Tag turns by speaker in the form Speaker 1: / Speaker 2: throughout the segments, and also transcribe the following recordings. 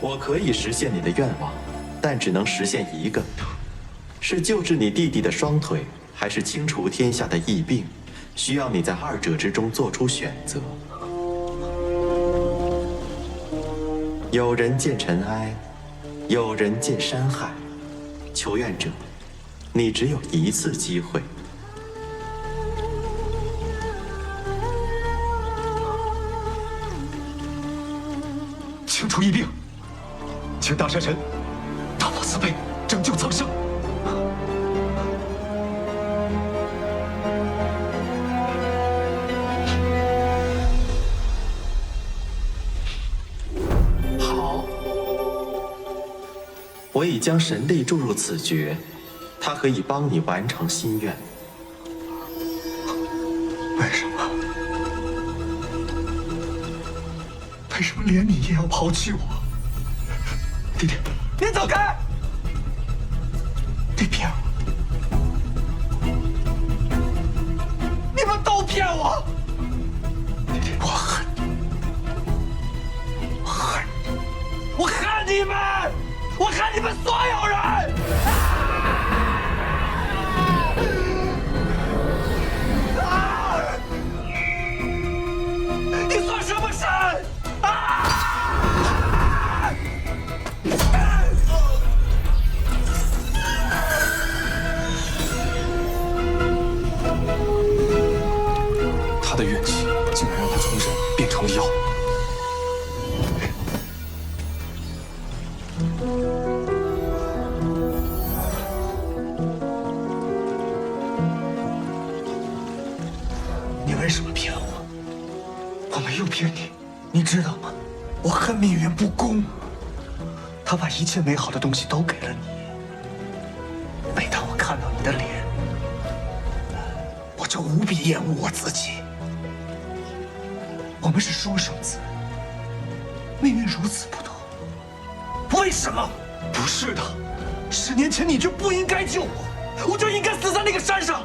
Speaker 1: 我可以实现你的愿望，但只能实现一个：是救治你弟弟的双腿，还是清除天下的疫病？需要你在二者之中做出选择。有人见尘埃，有人见山海。求愿者，你只有一次机会。
Speaker 2: 清除疫病，请大山神大发慈悲，拯救苍生。
Speaker 1: 好，我已将神力注入此诀，它可以帮你完成心愿。
Speaker 2: 为什么？为什么连你也要抛弃我？弟弟，你走开！你骗我！你们都骗我！弟弟，我恨你！我恨你！我恨你们！我恨你们所有人！
Speaker 3: 成了妖。
Speaker 2: 你为什么骗我？我没有骗你，你知道吗？我恨命运不公，他把一切美好的东西都给了你。每当我看到你的脸，我就无比厌恶我自己。我们是双生子，命运如此不同，为什么？不是的，十年前你就不应该救我，我就应该死在那个山上。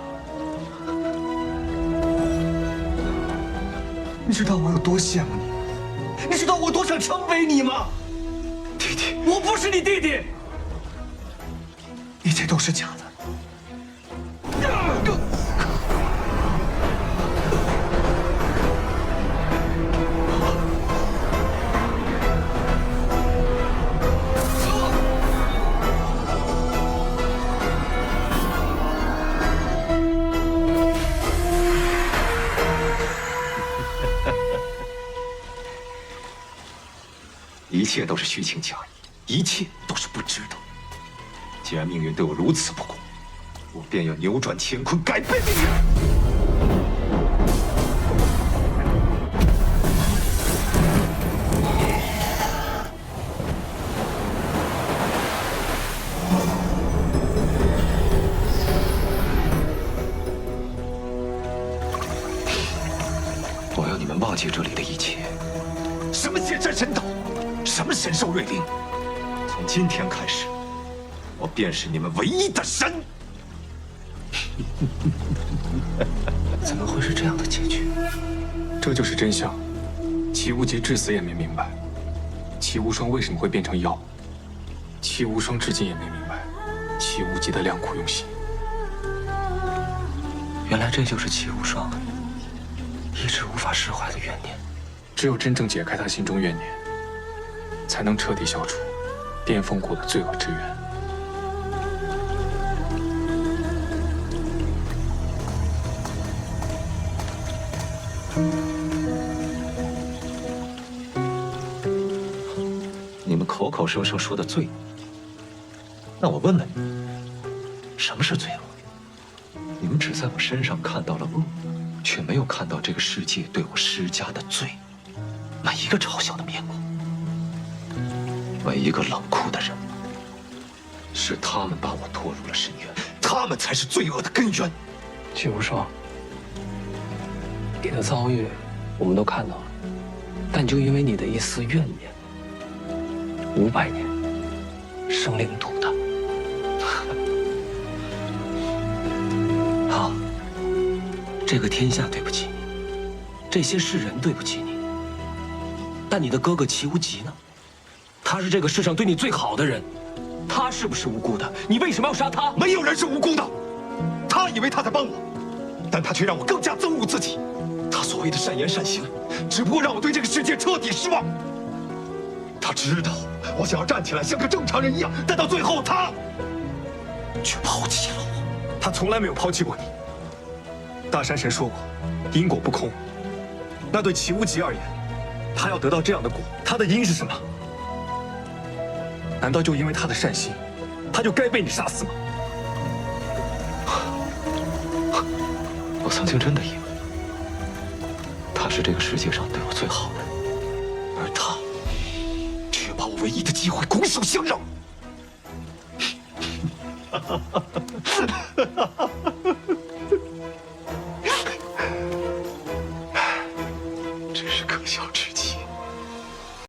Speaker 2: 你知道我有多羡慕你吗？你知道我多想成为你吗？弟弟，我不是你弟弟，一切都是假的。
Speaker 3: 一切都是虚情假意，一切都是不值得。既然命运对我如此不公，我便要扭转乾坤，改变命运。我要你们忘记这里的一切，什么仙山神岛，什么神兽瑞灵。从今天开始，我便是你们唯一的神。
Speaker 4: 怎么会是这样的结局？
Speaker 3: 这就是真相。齐无极至死也没明白，齐无双为什么会变成妖。齐无双至今也没明白，齐无极的良苦用心。
Speaker 4: 原来这就是齐无双一直无法释怀的怨念。
Speaker 3: 只有真正解开他心中怨念，才能彻底消除巅峰谷的罪恶之源。你们口口声声说的罪恶，那我问问你，什么是罪恶？你们只在我身上看到了恶，却没有看到这个世界对我施加的罪。每一个嘲笑的面孔，每一个冷酷的人，是他们把我拖入了深渊，他们才是罪恶的根源。
Speaker 4: 齐无双，你的遭遇我们都看到了，但就因为你的一丝怨念，五百年生灵涂炭。好，这个天下对不起你，这些世人对不起你，但你的哥哥齐无极呢？
Speaker 3: 他是这个世上对你最好的人，他是不是无辜的？你为什么要杀他？
Speaker 4: 没有人是无辜的。他以为他在帮我，但他却让我更加憎恶自己。他所谓的善言善行，只不过让我对这个世界彻底失望。他知道我想要站起来像个正常人一样，但到最后他却抛弃了我。他从来没有抛弃过你。大山神说过，因果不空。那对齐无极而言，他要得到这样的果，他的因是什么？难道就因为他的善心，他就该被你杀死吗？
Speaker 5: 我曾经真的以为他是这个世界上对我最好的，
Speaker 4: 而他却把我唯一的机会拱手相让。